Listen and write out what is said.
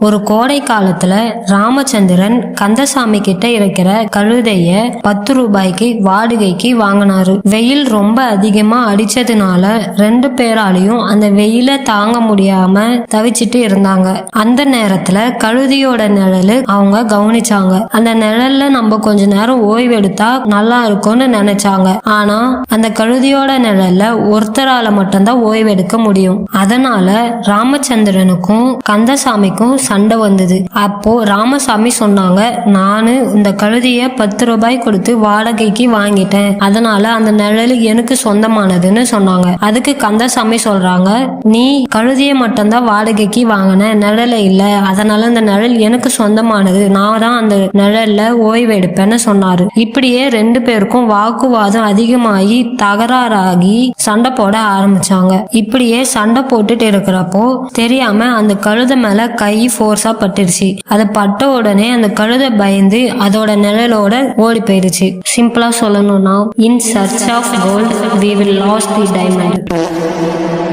ஒரு கோடை காலத்துல ராமச்சந்திரன் கந்தசாமி கிட்ட இருக்கிற கழுதைய பத்து ரூபாய்க்கு வாடகைக்கு வாங்கினாரு. வெயில் ரொம்ப அதிகமா அடிச்சதுனால ரெண்டு பேராலையும் அந்த வெயில தாங்க முடியாம தவிச்சிட்டு இருந்தாங்க. அந்த நேரத்துல கழுதியோட நிழலு அவங்க கவனிச்சாங்க. அந்த நிழல்ல நம்ம கொஞ்ச நேரம் ஓய்வு எடுத்தா நல்லா இருக்கும்னு நினைச்சாங்க. ஆனா அந்த கழுதியோட நிழல்ல ஒருத்தரால மட்டும்தான் ஓய்வு எடுக்க முடியும். அதனால ராமச்சந்திரனுக்கும் கந்தசாமிக்கும் சண்டை வந்தது. அப்போ ராமசாமி சொன்னாங்க நானு இந்த கழுதிய பத்து ரூபாய் கொடுத்து வாடகைக்கு வாங்கிட்டேன். அதனால அந்த நிழல் எனக்கு சொந்தமானதுன்னு சொன்னாங்க. அதுக்கு கந்தசாமி சொல்றாங்க நீ கழுதிய மட்டும்தான் வாடகைக்கு வாங்கின நிழல இல்ல. அதனால அந்த நிழல் எனக்கு சொந்தமானது. நான் தான் அந்த நிழல்ல ஓய்வு எடுப்பேன்னு சொன்னாரு. இப்படியே ரெண்டு பேருக்கும் வாக்குவாதம் அதிகமாகி தகராறாகி சண்டை போட ஆரம்பிச்சாங்க. இப்படியே சண்டை போட்டுட்டு இருக்கிறப்போ தெரியாம அந்த கழுத மேல கை ஃபோர்ஸா பட்டுருச்சு அதை பட்ட உடனே அந்த கழுதை பயந்து அதோட நிழலோட ஓடி போயிடுச்சு. சிம்பிளா சொல்லணும்னா in search of gold we will lost the diamond